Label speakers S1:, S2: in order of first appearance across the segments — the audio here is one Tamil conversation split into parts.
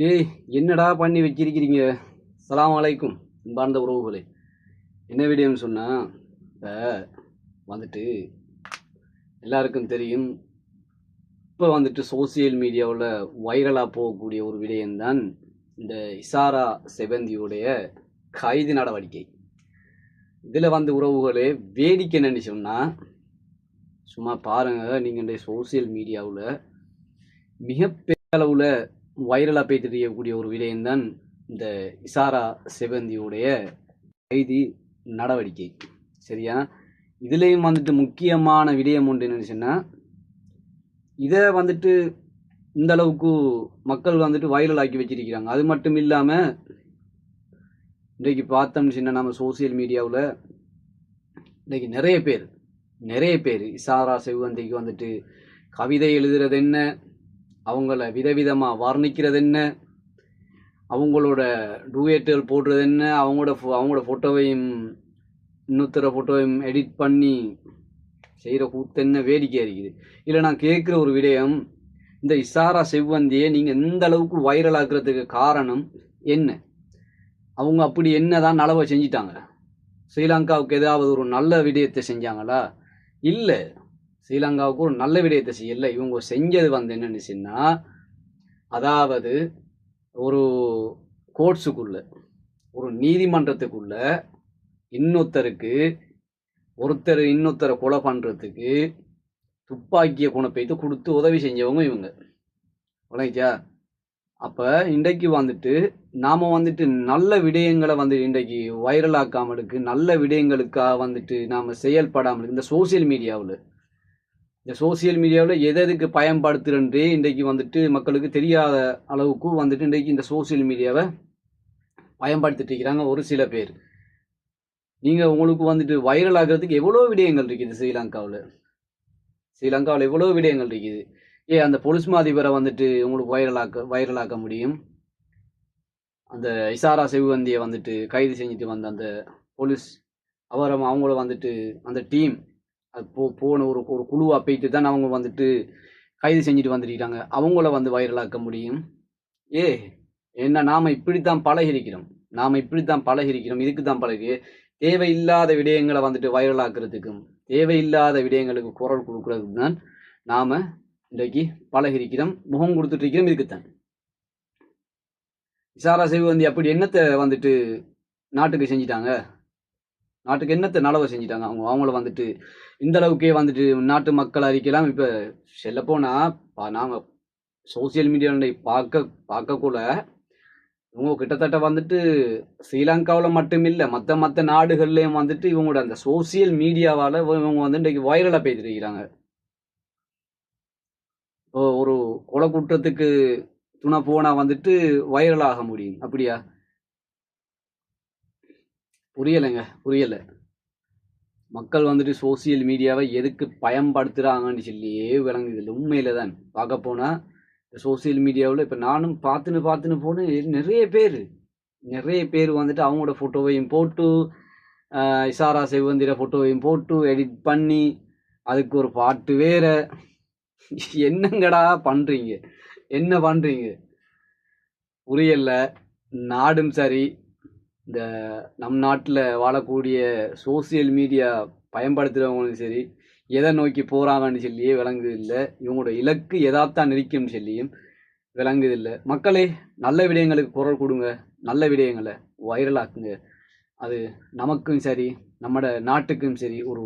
S1: டேய் என்னடா பண்ணி வச்சிருக்கிறீங்க? சலாம் அலைக்கும் அன்பார்ந்த உறவுகளே. என்ன வீடியோன்னு சொன்னால் இப்போ வந்துட்டு எல்லாருக்கும் தெரியும் இப்போ வந்துட்டு சோசியல் மீடியாவில் வைரலாக போகக்கூடிய ஒரு விடயம்தான் இந்த இசாரா செவந்தியுடைய கைது நடவடிக்கை. இதில் வந்து உறவுகளே வேடிக்கை என்னன்னு சொன்னால் சும்மா பாருங்கள் நீங்கள் இந்த சோசியல் மீடியாவில் மிகப்பெரிய அளவில் வைரலாக போய் தெரியக்கூடிய ஒரு விடயம்தான் இந்த இசாரா செவந்தியுடைய கைதி நடவடிக்கை. சரியா? இதுலேயும் வந்துட்டு முக்கியமான விடயம் ஒன்று என்னன்னு சொன்னால் இதை வந்துட்டு இந்த அளவுக்கு மக்கள் வந்துட்டு வைரல் ஆக்கி வச்சிருக்கிறாங்க. அது மட்டும் இல்லாமல் இன்றைக்கு பார்த்தோம்னு சொன்னால் நம்ம சோசியல் மீடியாவில் இன்றைக்கி நிறைய பேர் நிறைய பேர் இசாரா செவ்வந்திக்கு வந்துட்டு கவிதை எழுதுறது என்ன அவங்கள விதவிதமாக வர்ணிக்கிறது என்ன அவங்களோட டூயேட்டுகள் போடுறது என்ன அவங்களோட ஃபோ அவங்களோட ஃபோட்டோவையும் இன்னொருத்தர ஃபோட்டோவையும் எடிட் பண்ணி செய்கிற கூத்து என்ன வேடிக்கையாக இருக்குது இல்லை நான் கேட்குற ஒரு விடயம் இந்த இசாரா செவ்வந்தியை நீங்கள் எந்த அளவுக்கு வைரலாக்குறதுக்கு காரணம் என்ன? அவங்க அப்படி என்னதான் நலவை செஞ்சிட்டாங்க? ஸ்ரீலங்காவுக்கு ஏதாவது ஒரு நல்ல விடயத்தை செஞ்சாங்களா? இல்லை. ஸ்ரீலங்காவுக்கு ஒரு நல்ல விடயத்தை செய்யல. இவங்க செஞ்சது வந்து என்னன்னு சொன்னால் அதாவது ஒரு கோர்ட்ஸுக்குள்ள ஒரு நீதிமன்றத்துக்குள்ள இன்னொருத்தருக்கு ஒருத்தர் இன்னொருத்தரை கொலை பண்ணுறதுக்கு துப்பாக்கியை குணப்பைத்து கொடுத்து உதவி செஞ்சவங்க இவங்க. விளங்கிச்சா அப்போ இன்றைக்கு வந்துட்டு நாம் வந்துட்டு நல்ல விடயங்களை வந்து இன்றைக்கு வைரலாக்காமலுக்கு நல்ல விடயங்களுக்காக வந்துட்டு நாம் செயல்படாமல் இந்த சோசியல் மீடியாவில் இந்த சோசியல் மீடியாவில் எது எதுக்கு பயன்படுத்துகிறன்றே இன்றைக்கு வந்துட்டு மக்களுக்கு தெரியாத அளவுக்கு வந்துட்டு இன்றைக்கு இந்த சோசியல் மீடியாவை பயன்படுத்திட்டு இருக்கிறாங்க ஒரு சில பேர். நீங்கள் உங்களுக்கு வந்துட்டு வைரல் ஆகிறதுக்கு எவ்வளோ விடயங்கள் இருக்குது ஸ்ரீலங்காவில்? ஸ்ரீலங்காவில் எவ்வளோ விடயங்கள் இருக்குது? ஏ அந்த பொலிஸ்மா மாதிபரை வந்துட்டு உங்களுக்கு வைரலாக்க வைரலாக்க முடியும்? அந்த இசாரா செவ்வந்தியை வந்துட்டு கைது செஞ்சுட்டு வந்த அந்த போலீஸ் அவரை அவங்கள வந்துட்டு அந்த டீம் அது போ போன ஒரு ஒரு குழுவாக போயிட்டு தான் அவங்க வந்துட்டு கைது செஞ்சுட்டு வந்துருக்கிறாங்க அவங்கள வந்து வைரலாக்க முடியும். ஏ என்ன நாம் இப்படித்தான் பழகிருக்கிறோம். நாம் இப்படித்தான் பழகிருக்கிறோம். இதுக்கு தான் பழகி தேவையில்லாத விடயங்களை வந்துட்டு வைரலாக்குறதுக்கும் தேவையில்லாத விடயங்களுக்கு குரல் கொடுக்குறதுக்கு தான் நாம் இன்றைக்கு பழகிருக்கிறோம். முகம் கொடுத்துட்டு இருக்கிறோம் இதுக்குத்தான். இசாரா செல்வந்தி அப்படி என்னத்தை வந்துட்டு நாட்டுக்கு செஞ்சிட்டாங்க? நாட்டுக்கு என்னத்தை நலவை செஞ்சிட்டாங்க? அவங்க அவங்கள வந்துட்டு இந்த அளவுக்கே வந்துட்டு நாட்டு மக்கள் அறிக்கலாம் இப்போ சொல்லப்போனா பா நாங்கள் சோசியல் மீடியாவில் பார்க்க பார்க்கக்கூட இவங்க கிட்டத்தட்ட வந்துட்டு ஸ்ரீலங்காவில் மட்டும் இல்லை மற்ற மற்ற நாடுகள்லேயும் வந்துட்டு இவங்களோட அந்த சோசியல் மீடியாவால் இவங்க வந்து இன்றைக்கு வைரலாக பேசிருக்கிறாங்க இப்போ ஒரு கொலை குற்றத்துக்கு துணை போனால் வந்துட்டு வைரலாக முடியும். அப்படியா? புரியலைங்க புரியலை. மக்கள் வந்துட்டு சோசியல் மீடியாவை எதுக்கு பயன்படுத்துகிறாங்கன்னு சொல்லியே விளங்குது. உண்மையில தான் பார்க்க போனால் சோசியல் மீடியாவில் இப்போ நானும் பார்த்துன்னு பார்த்துன்னு போனேன். நிறைய பேர் நிறைய பேர் வந்துட்டு அவங்களோட ஃபோட்டோவையும் போட்டு இசாரா செவ்வந்திர ஃபோட்டோவையும் போட்டு எடிட் பண்ணி அதுக்கு ஒரு பாட்டு வேற. என்னங்கடா பண்ணுறீங்க என்ன பண்ணுறீங்க புரியல. நாடும் சரி இந்த நம் நாட்டில் வாழக்கூடிய சோசியல் மீடியா பயன்படுத்துகிறவங்களும் சரி எதை நோக்கி போகிறாங்கன்னு சொல்லியே விளங்குதில்லை. இவங்களோட இலக்கு எதாத்தான் இருக்கும்னு சொல்லியும் விளங்குதில்லை. மக்களே நல்ல விடயங்களுக்கு குரல் கொடுங்க. நல்ல விடயங்களை வைரலாக்குங்க அது நமக்கும் சரி நம்மட நாட்டுக்கும் சரி ஒரு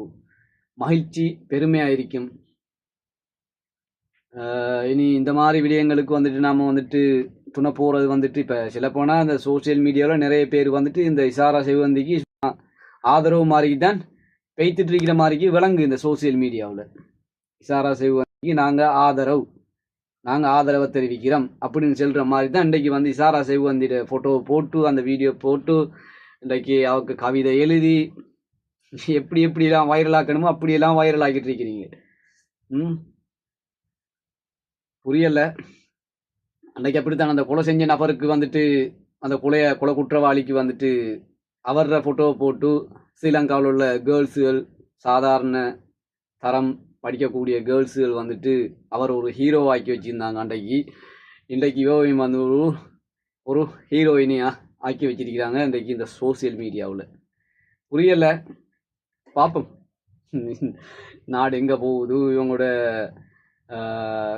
S1: மகிழ்ச்சி பெருமையாக இருக்கும். இனி இந்த மாதிரி விடயங்களுக்கு வந்துட்டு நாம் வந்துட்டு துணை போகிறது வந்துட்டு இப்போ சில போனால் இந்த சோஷியல் மீடியாவில் நிறைய பேர் வந்துட்டு இந்த இசாரா செவ்வந்திக்கு ஆதரவு மாதிரி தான் பெய்த்துட்டு இருக்கிற மாதிரிக்கு விளங்கு இந்த சோஷியல் மீடியாவில் இசாரா செவ்வந்திக்கு நாங்கள் ஆதரவு நாங்கள் ஆதரவை தெரிவிக்கிறோம் அப்படின்னு சொல்கிற மாதிரி தான் இன்றைக்கி வந்து இசாரா செவ்வந்தியோட ஃபோட்டோவை போட்டு அந்த வீடியோ போட்டு இன்றைக்கி அவருக்கு கவிதை எழுதி எப்படி எப்படிலாம் வைரல் ஆக்கணுமோ அப்படியெல்லாம் வைரல் ஆக்கிட்டு இருக்கிறீங்க. ம்? புரியலை. அன்றைக்கி அப்படித்தான். அந்த கொலை செஞ்ச நபருக்கு வந்துட்டு அந்த கொலைய கொலை குற்றவாளிக்கு வந்துட்டு அவர ஃபோட்டோவை போட்டு ஸ்ரீலங்காவில் உள்ள கேர்ள்ஸுகள் சாதாரண தரம் படிக்கக்கூடிய கேர்ள்ஸுகள் வந்துட்டு அவர் ஒரு ஹீரோவாக்கி வச்சுருந்தாங்க அன்றைக்கு. இன்றைக்கு யோகம் வந்து ஒரு ஒரு ஹீரோயினியாக ஆக்கி வச்சிருக்கிறாங்க இன்றைக்கு இந்த சோசியல் மீடியாவில் புரியலை? பார்ப்போம் நாடு எங்கே போகுது? இவங்களோட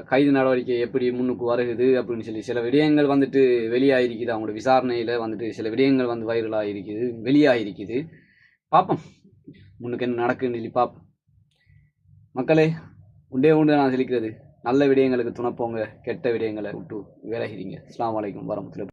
S1: கைது நடவடிக்கை எப்படி முன்னுக்கு வருகுது அப்படின்னு சொல்லி சில விடயங்கள் வந்துட்டு வெளியாகிருக்குது அவங்களோட விசாரணையில் வந்துட்டு சில விடயங்கள் வந்து வைரலாக இருக்குது வெளியாகிருக்குது பார்ப்போம். முன்னுக்கு என்ன நடக்குன்னு சொல்லி பார்ப்போம். மக்களே உண்டே உண்டு நான் சொல்லிக்கிறது நல்ல விடயங்களுக்கு துணப்போங்க கெட்ட விடயங்களை விட்டு விலகிறீங்க. அஸ்லாம் அலைக்கும் வரமத்துல